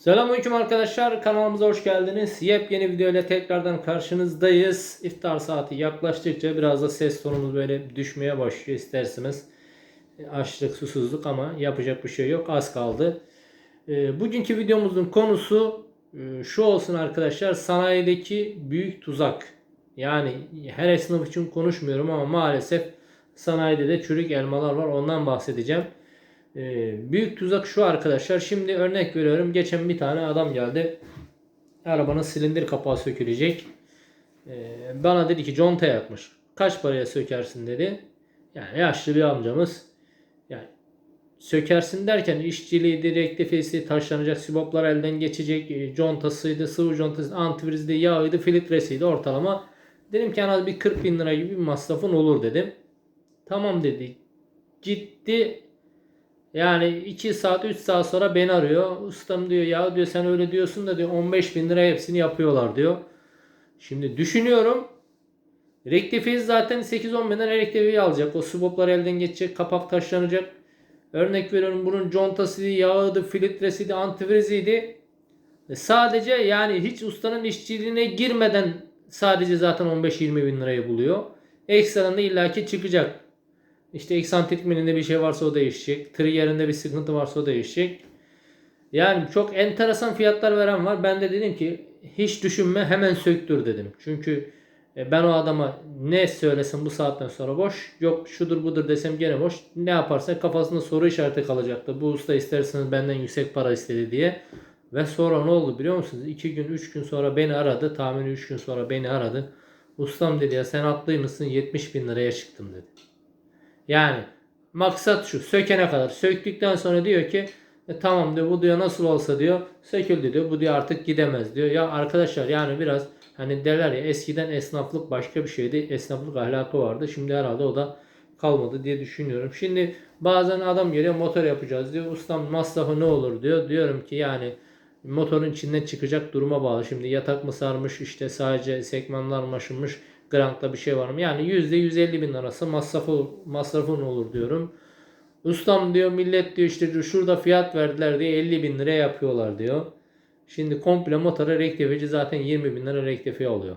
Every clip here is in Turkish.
Selamünaleyküm arkadaşlar kanalımıza hoş geldiniz. Yepyeni video ile tekrardan karşınızdayız. İftar saati yaklaştıkça biraz da ses tonumuz böyle düşmeye başlıyor isterseniz. Açlık, susuzluk ama yapacak bir şey yok. Az kaldı. Ee, Bugünkü videomuzun konusu e, şu olsun arkadaşlar. Sanayideki büyük tuzak. Yani her esnaf için konuşmuyorum ama maalesef sanayide de çürük elmalar var. Ondan bahsedeceğim. Ee, büyük tuzak şu arkadaşlar. Şimdi örnek veriyorum. Geçen bir tane adam geldi. Arabanın silindir kapağı sökülecek. Ee, bana dedi ki conta yakmış. Kaç paraya sökersin dedi. Yani yaşlı bir amcamız. Yani sökersin derken işçiliği, rektifiyesi, taşlanacak siboplar elden geçecek. e, Contasıydı, sıvı contası, antivrizdi, yağıydı, filtresiydi ortalama. Dedim ki en az bir 40 bin lira gibi bir masrafın olur dedim. Tamam dedi. Ciddi yani 2 saat 3 saat sonra beni arıyor. Ustam diyor ya diyor sen öyle diyorsun da diyor 15 bin lira hepsini yapıyorlar diyor. Şimdi düşünüyorum. Rektifiyiz zaten 8-10 bin lira rektifiyi alacak. O suboplar elden geçecek. Kapak taşlanacak. Örnek veriyorum bunun contasıydı, yağıydı, filtresiydi, antivriziydi. E Sadece yani hiç ustanın işçiliğine girmeden sadece zaten 15-20 bin lirayı buluyor. Ekstradan da illaki çıkacak. İşte eksantrik milinde bir şey varsa o değişecek. Trigger'inde bir sıkıntı varsa o değişecek. Yani çok enteresan fiyatlar veren var. Ben de dedim ki hiç düşünme hemen söktür dedim. Çünkü e, ben o adama ne söylesem bu saatten sonra boş. Yok şudur budur desem gene boş. Ne yaparsa kafasında soru işareti kalacaktı. Bu usta isterseniz benden yüksek para istedi diye. Ve sonra ne oldu biliyor musunuz? 2 gün 3 gün sonra beni aradı. Tahmini 3 gün sonra beni aradı. Ustam dedi ya sen haklıymışsın 70 bin liraya çıktım dedi. Yani maksat şu sökene kadar. Söktükten sonra diyor ki e, tamam diyor bu diyor nasıl olsa diyor söküldü diyor. Bu diyor artık gidemez diyor. Ya arkadaşlar yani biraz hani derler ya eskiden esnaflık başka bir şeydi. Esnaflık ahlakı vardı. Şimdi herhalde o da kalmadı diye düşünüyorum. Şimdi bazen adam geliyor motor yapacağız diyor. Ustam masrafı ne olur diyor. Diyorum ki yani motorun içinden çıkacak duruma bağlı. Şimdi yatak mı sarmış işte sadece sekmanlar mı aşınmış Grant'ta bir şey var mı? Yani %150 bin arası masrafı, masrafın olur diyorum. Ustam diyor millet diyor işte diyor, şurada fiyat verdiler diye 50 bin liraya yapıyorlar diyor. Şimdi komple motora rektifici zaten 20 bin lira rektifiye oluyor.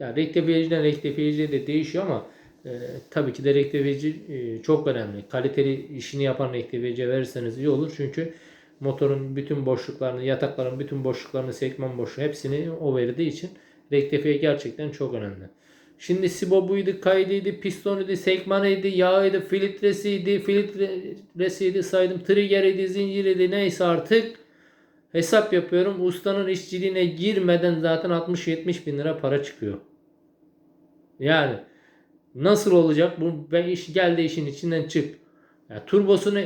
Yani rektifiyeciden rektifiyeciye de değişiyor ama e, tabii ki de rektifici e, çok önemli. Kaliteli işini yapan rektifiyeciye verirseniz iyi olur. Çünkü motorun bütün boşluklarını, yatakların bütün boşluklarını, sekman boşluğu hepsini o verdiği için rektifiye gerçekten çok önemli. Şimdi sibobuydu, kaydıydı, pistonuydu, sekmanıydı, yağıydı, filtresiydi, filtresiydi saydım, triggeriydi, zinciriydi neyse artık hesap yapıyorum. Ustanın işçiliğine girmeden zaten 60-70 bin lira para çıkıyor. Yani nasıl olacak? Bu ben iş geldi işin içinden çık. Yani turbosunu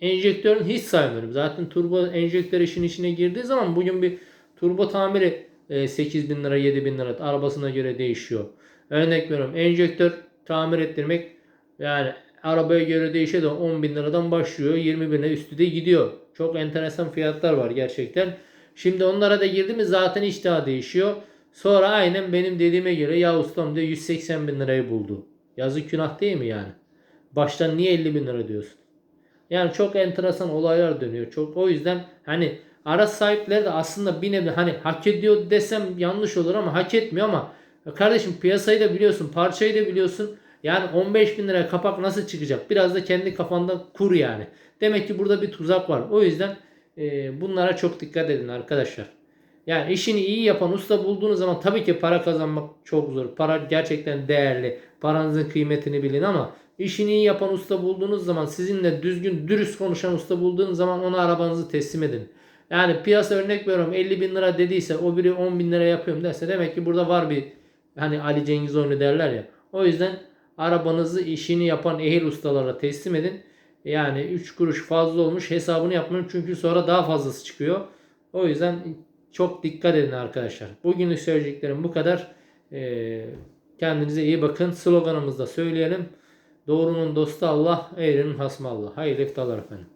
enjektörün hiç saymıyorum. Zaten turbo enjektör işin içine girdiği zaman bugün bir turbo tamiri 8 bin lira 7 bin lira arabasına göre değişiyor. Örnek veriyorum enjektör tamir ettirmek yani arabaya göre değişiyor da 10 bin liradan başlıyor 20 bine üstü de gidiyor. Çok enteresan fiyatlar var gerçekten. Şimdi onlara da girdi mi zaten iş daha değişiyor. Sonra aynen benim dediğime göre ya ustam diyor 180 bin lirayı buldu. Yazık günah değil mi yani? Baştan niye 50 bin lira diyorsun? Yani çok enteresan olaylar dönüyor. Çok o yüzden hani araç sahipleri de aslında bir nevi hani hak ediyor desem yanlış olur ama hak etmiyor ama kardeşim piyasayı da biliyorsun parçayı da biliyorsun. Yani 15 bin liraya kapak nasıl çıkacak? Biraz da kendi kafanda kur yani. Demek ki burada bir tuzak var. O yüzden e, bunlara çok dikkat edin arkadaşlar. Yani işini iyi yapan usta bulduğunuz zaman tabii ki para kazanmak çok zor. Para gerçekten değerli. Paranızın kıymetini bilin ama işini iyi yapan usta bulduğunuz zaman sizinle düzgün dürüst konuşan usta bulduğunuz zaman ona arabanızı teslim edin. Yani piyasa örnek veriyorum 50 bin lira dediyse o biri 10 bin lira yapıyorum derse demek ki burada var bir hani Ali Cengiz oyunu derler ya. O yüzden arabanızı işini yapan ehil ustalara teslim edin. Yani 3 kuruş fazla olmuş hesabını yapmayın çünkü sonra daha fazlası çıkıyor. O yüzden çok dikkat edin arkadaşlar. Bugünlük söyleyeceklerim bu kadar. Ee, kendinize iyi bakın. Sloganımızda söyleyelim. Doğrunun dostu Allah, eğrinin hasmı Allah. Hayırlı iftarlar efendim.